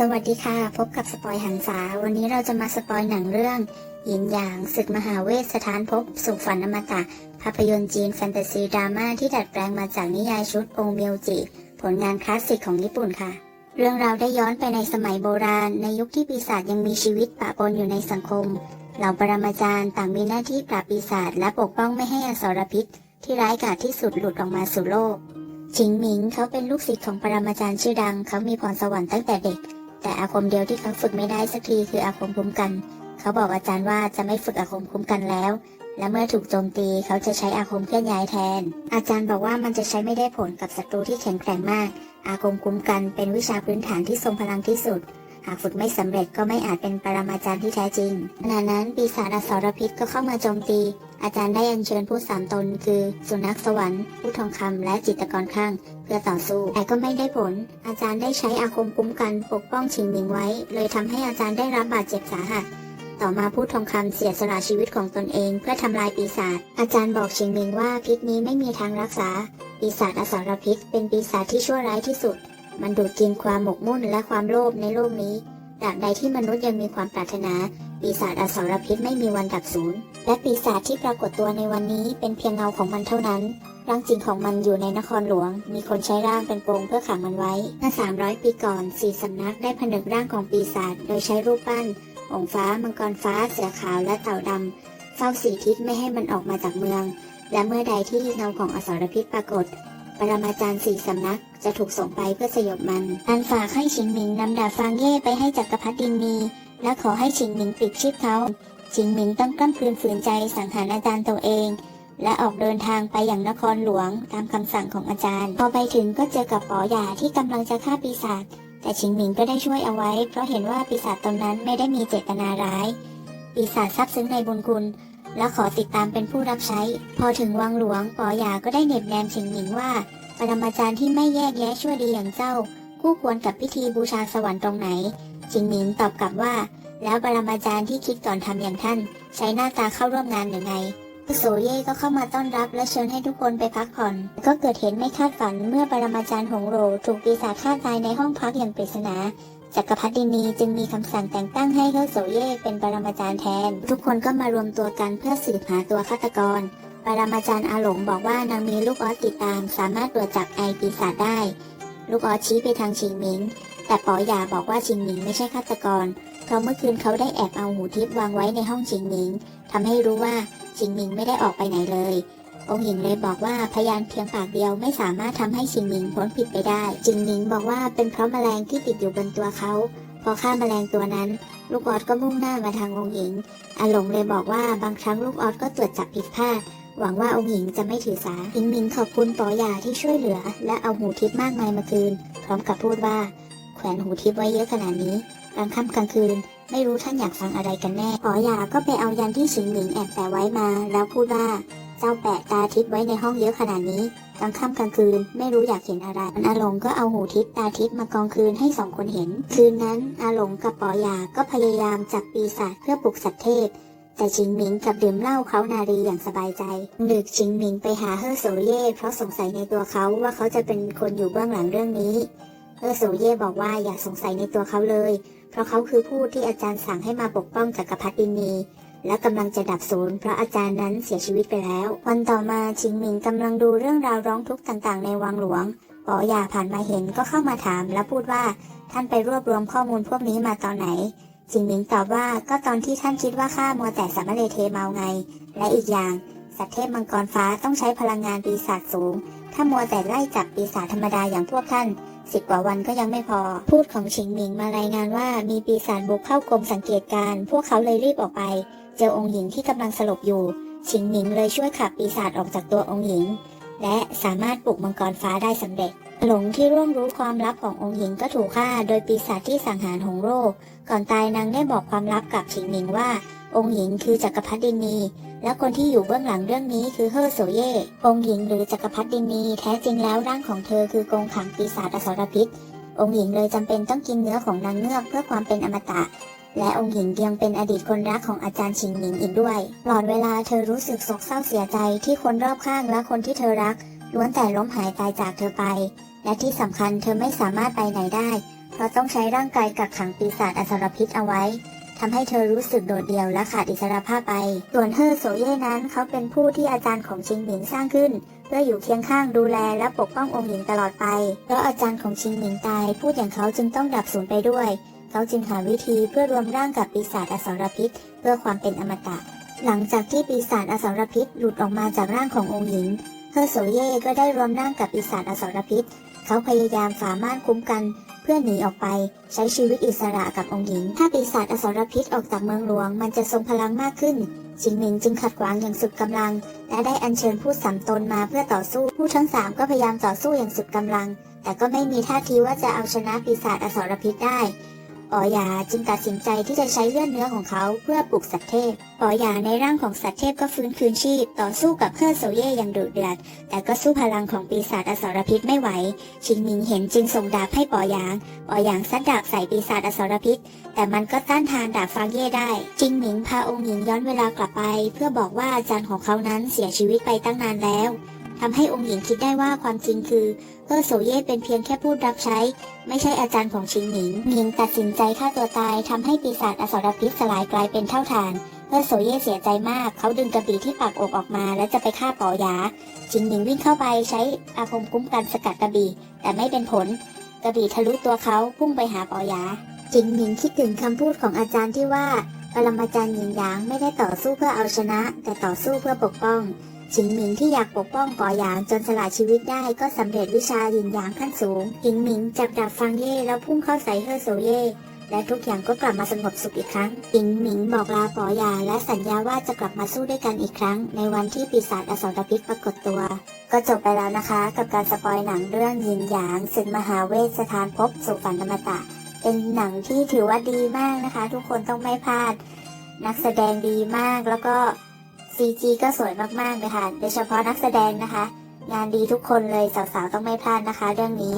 สวัสดีค่ะ พบกับสปอยหันษา วันนี้เราจะมาสปอยหนังเรื่องหยินหยางศึกมหาเวทสถานภพสู่ฝันอมตะ ภาพยนตร์จีนแฟนตาซีดราม่าที่ดัดแปลงมาจากนิยายชุดองเมียวจิ ผลงานคลาสสิกของญี่ปุ่นค่ะ เรื่องราวได้ย้อนไปในสมัยโบราณ ในยุคที่ปีศาจยังมีชีวิตปะปนอยู่ในสังคม เหล่าปรมาจารย์ต่างมีหน้าที่ปราบปีศาจและปกป้องไม่ให้อสรพิษ ที่ร้ายกาจที่สุดหลุดออกมาสู่โลกชิงหมิงเขาเป็นลูกศิษย์ของปรมาจารย์ชื่อดัง เขามีพรสวรรค์ตั้งแต่เด็ก แต่อาคมเดียวที่เขาฝึกไม่ได้สักทีคืออาคมคุ้มกัน เขาบอกอาจารย์ว่าจะไม่ฝึกอาคมคุ้มกันแล้ว และเมื่อถูกโจมตีเขาจะใช้อาคมเคลื่อนย้ายแทน อาจารย์บอกว่ามันจะใช้ไม่ได้ผลกับศัตรูที่แข็งแกร่งมาก อาคมคุ้มกันเป็นวิชาพื้นฐานที่ทรงพลังที่สุด หากฝึกไม่สำเร็จก็ไม่อาจเป็นปรมาจารย์ที่แท้จริงขณะนั้นปีศาจอสรพิษก็เข้ามาโจมตี อาจารย์ได้อัญเชิญผู้สามตน คือ สุนัขสวรรค์ผู้ทองคำและจิตกรข้าง เพื่อต่อสู้ แต่ก็ไม่ได้ผล อาจารย์ได้ใช้อาคมคุ้มกันปกป้องชิงหมิงไว้ เลยทำให้อาจารย์ได้รับบาดเจ็บสาหัส ต่อมาผู้ทองคำเสียสละชีวิตของตนเอง เพื่อทำลายปีศาจ อาจารย์บอกชิงหมิงว่าพิษนี้ไม่มีทางรักษา ปีศาจอสรพิษ เป็นปีศาจที่ชั่วร้ายที่สุด มันดูดกินความหมกมุ่นและความโลภในโลกนี้ตราบใดที่มนุษย์ยังมีความปรารถนา ปีศาจอสรพิษไม่มีวันดับสูญและปีศาจที่ปรากฏตัวในวันนี้เป็นเพียงเงาของมันเท่านั้น ร่างจริงของมันอยู่ในนครหลวง มีคนใช้ร่างเป็นกรงเพื่อขังมันไว้เมื่อ300 ปีก่อนสี่สำนักได้ผนึกร่างของปีศาจโดยใช้รูปปั้นองค์ฟ้า มังกรฟ้า เสือขาวและเต่าดำเฝ้าสีทิศไม่ให้มันออกมาจากเมือง และเมื่อใดที่เงาของอสรพิษปรากฏปรมาจารย์สี่สำนักจะถูกส่งไปเพื่อสยบมัน อันฝากให้ชิงหมิงนำดาบฟางเย่ไปให้จักรพรรดินมี และขอให้ชิงหมิงปิดชีพเขา ชิงหมิงต้องกล้ำกลืนฝืนใจสังหารอาจารย์ตัวเอง และออกเดินทางไปอย่างนครหลวงตามคำสั่งของอาจารย์ พอไปถึงก็เจอกับป๋อหยาที่กำลังจะฆ่าปีศาจแต่ชิงหมิงก็ได้ช่วยเอาไว้ เพราะเห็นว่าปีศาจตนนั้นไม่ได้มีเจตนาร้าย ปีศาจซาบซึ้งในบุญคุณ และขอติดตามเป็นผู้รับใช้ พอถึงวังหลวงป๋อหยาก็ได้เน็บแนมชิงหมิงว่าปรมาจารย์ที่ไม่แยกแยะชั่วดีอย่างเจ้า คู่ควรกับพิธีบูชาสวรรค์ตรงไหนชิงหมิงตอบกลับว่า แล้วปรมาจารย์ที่คิดก่อนทำอย่างท่าน ใช้หน้าตาเข้าร่วมงานหรือไง โซเย่ก็เข้ามาต้อนรับและเชิญให้ทุกคนไปพักผ่อน ก็เกิดเหตุไม่คาดฝันเมื่อปรมาจารย์หงโรถูกปีศาจฆ่าตายในห้องพักอย่างปริศนาจักรพรรดินีจึงมีคำสั่งแต่งตั้งให้เฮอโซเย่เป็นปรมาจารย์แทน ทุกคนก็มารวมตัวกันเพื่อสืบหาตัวฆาตกร ปรมาจารย์อาหลงบอกว่านางมีลูกออสติดตาม สามารถตรวจจับไอปีศาจได้ ลูกออสชี้ไปทางชิงหมิง แต่ป๋อหยาบอกว่าชิงหมิงไม่ใช่ฆาตกร เพราะเมื่อคืนเขาได้แอบเอาหูทิพย์วางไว้ในห้องชิงหมิงทำให้รู้ว่า ชิงหมิงไม่ได้ออกไปไหนเลย องค์หญิงเลยบอกว่าพยานเพียงปากเดียวไม่สามารถทำให้ชิงหมิงพ้นผิดไปได้ ชิงหมิงบอกว่าเป็นเพราะแมลงที่ติดอยู่บนตัวเขา พอฆ่าแมลงตัวนั้น ลูกออสก็มุ่งหน้ามาทางองค์หญิงอาหลงเลยบอกว่าบางครั้งลูกออสก็ตรวจจับผิดพลาดหวังว่าองค์หญิงจะไม่ถือสาหิงหมิงขอบคุณปอยาที่ช่วยเหลือ และเอาหูทิพย์มากมายมาคืน พร้อมกับพูดว่า แขวนหูทิพย์ไว้เยอะขนาดนี้กลางค่ำกลางคืน ไม่รู้ท่านอยากฟังอะไรกันแน่ปอยาก็ไปเอายันที่ชิงหมิงแอบแปะไว้มา แล้วพูดว่าเจ้าแปะตาทิพย์ไว้ในห้องเยอะขนาดนี้กลางค่ำกลางคืนไม่รู้อยากเห็นอะไรอาหลงก็เอาหูทิพย์ตาทิพย์มากองคืนให้สองคนเห็น คืนนั้นอาหลงกับปอยาก็พยายามจับปีศาจเพื่อปลุกสัตว์เทพ แต่ชิงหมิงกับดื่มเหล้าเขานารีอย่างสบายใจ ดึกชิงหมิงไปหาเฮอโซเย่เพราะสงสัยในตัวเขาว่าเขาจะเป็นคนอยู่เบื้องหลังเรื่องนี้เฮอโซเย่บอกว่าอย่าสงสัยในตัวเขาเลย ราะเขาคือผู้ที่อาจารย์สั่งให้มาปกป้องจักรพรรดินี และกำลังจะดับศูนย์เพราะอาจารย์นั้นเสียชีวิตไปแล้ว วันต่อมาชิงหมิงกำลังดูเรื่องราวร้องทุกข์ต่างๆ ในวังหลวงป๋อยาผ่านมาเห็นก็เข้ามาถามและพูดว่าท่านไปรวบรวมข้อมูลพวกนี้มาตอนไหนจิงหมิงตอบว่าก็ตอนที่ท่านคิดว่าข้ามัวแต่สามะเลเทเมาไง และอีกอย่างสัตว์เทพมังกรฟ้าต้องใช้พลังงานปีศาจสูง ถ้ามัวแต่ไล่จับปีศาจธรรมดาอย่างพวกท่าน สิบกว่าวันก็ยังไม่พอ พูดของชิงหมิงมารายงานว่ามีปีศาจบุกเข้ากรมสังเกตการ พวกเขาเลยรีบออกไป เจอองค์หญิงที่กำลังสลบอยู่ ชิงหมิงเลยช่วยขับปีศาจออกจากตัวองค์หญิง และสามารถปลุกมังกรฟ้าได้สำเร็จ หลงที่ร่วงรู้ความลับขององค์หญิงก็ถูกฆ่า โดยปีศาจที่สังหารหงโรคก่อนตายนางได้บอกความลับกับชิงหมิงว่า องค์หญิงคือจักรพรรดินี และคนที่อยู่เบื้องหลังเรื่องนี้คือเฮอโซเย่ องค์หญิงหรือจักรพรรดินีแท้จริงแล้วร่างของเธอคือกรงขังปีศาจอสรพิษ องค์หญิงเลยจำเป็นต้องกินเนื้อของนางเงือกเพื่อความเป็นอมตะ และองค์หญิงยังเป็นอดีตคนรักของอาจารย์ชิงหมิงอีกด้วยตลอดเวลาเธอรู้สึกโศกเศร้าเสียใจที่คนรอบข้างและคนที่เธอรักล้วนแต่ล้มหายตายจากเธอไป และที่สำคัญเธอไม่สามารถไปไหนได้เพเพราะต้องใช้ร่างกายกักขังปีศาจอสรพิษเอาไว้ ทำให้เธอรู้สึกโดดเดี่ยวและขาดอิสรภาพไป ส่วนเฮอโซเย่นั้นเขาเป็นผู้ที่อาจารย์ของชิงหมิงสร้างขึ้น เพื่ออยู่เคียงข้างดูแลและปกป้ององค์หญิงตลอดไป เพราะอาจารย์ของชิงหมิงตายพูดอย่างเขาจึงต้องดับสูญไปด้วย เขาจึงหาวิธีเพื่อรวมร่างกับปีศาจอสรพิษ เพื่อความเป็นอมตะ หลังจากที่ปีศาจอสรพิษหลุดออกมาจากร่างขององค์หญิงเฮอโซเย่ก็ได้รวมร่างกับปีศาจอสรพิษ เขาพยายามฝ่าม่านคุ้มกัน พื่อหนีออกไป ใช้ชีวิตอิสระกับองค์หญิง ถ้าปีศาจอสรพิษออกจากเมืองหลวง มันจะทรงพลังมากขึ้นจิงหมิงจึงขัดขวางอย่างสุดกำลัง และได้อัญเชิญผู้สามตนมาเพื่อต่อสู้ผู้ทั้งสามก็พยายามต่อสู้อย่างสุดกำลัง แต่ก็ไม่มีท่าทีว่าจะเอาชนะปีศาจอสรพิษได้ ปอยาจึงตัดสินใจที่จะใช้เลือดเนื้อของเขาเพื่อปลุกสัตว์เทพปอยาในร่างของสัตว์เทพก็ฟื้นคืนชีพ ต่อสู้กับเพื่อโซเย่อย่างดุเดือด แต่ก็สู้พลังของปีศาจอสรพิษไม่ไหว ชิงหมิงเห็นจึงส่งดาบให้ปอยางปอยางซัดดาบใส่ปีศาจอสรพิษ แต่มันก็ต้านทานดาบฟางเย่ได้จิงหมิงพาองค์หญิงย้อนเวลากลับไป เพื่อบอกว่าอาจารย์ของเขานั้นเสียชีวิตไปตั้งนานแล้ว ทำให้องค์หญิงคิดได้ว่าความจริงคือเพื่อโซเย่เป็นเพียงแค่ผู้รับใช้ ไม่ใช่อาจารย์ของชิงหมิงหมิงตัดสินใจฆ่าตัวตายทำให้ปีศาจอสรพิษสลายกลายเป็นเท่าฐานเพื่อโซเย่เสียใจมาก เขาดึงกระบี่ที่ปากอกออกมา และจะไปฆ่าปอยา จิงหมิงวิ่งเข้าไปใช้อาคมคุ้มกันสกัดกระบี่ แต่ไม่เป็นผล กระบี่ทะลุตัวเขาพุ่งไปหาปอยา จิงหมิงคิดถึงคำพูดของอาจารย์ที่ว่าปรมาจารย์หยินหยางไม่ได้ต่อสู้เพื่อเอาชนะ แต่ต่อสู้เพื่อปกป้อง จิงหมิงที่อยากปกป้องปอหยางจนสละชีวิตได้ก็สำเร็จวิชาหยินหยางขั้นสูงจิงหมิงจับดาบฟังเย่แล้วพุ่งเข้าใส่เฮอโซเย่และทุกอย่างก็กลับมาสงบสุขอีกครั้งอิงหมิงบอกลาปอหยา และสัญญาว่าจะกลับมาสู้ด้วยกันอีกครั้ง ในวันที่ปีศาจอสรพิษปรากฏตัว ก็จบไปแล้วนะคะ กับการสปอยหนังเรื่องยินหยางศึกมหาเวทสถานภพสู่ฝันอมตะ เป็นหนังที่ถือว่าดีมากนะคะ ทุกคนต้องไม่พลาด นักแสดงดีมากแล้วก็ CG ก็สวยมากๆเลยค่ะ โดยเฉพาะนักแสดงนะคะ งานดีทุกคนเลยสาวๆต้องไม่พลาดนะคะ เรื่องนี้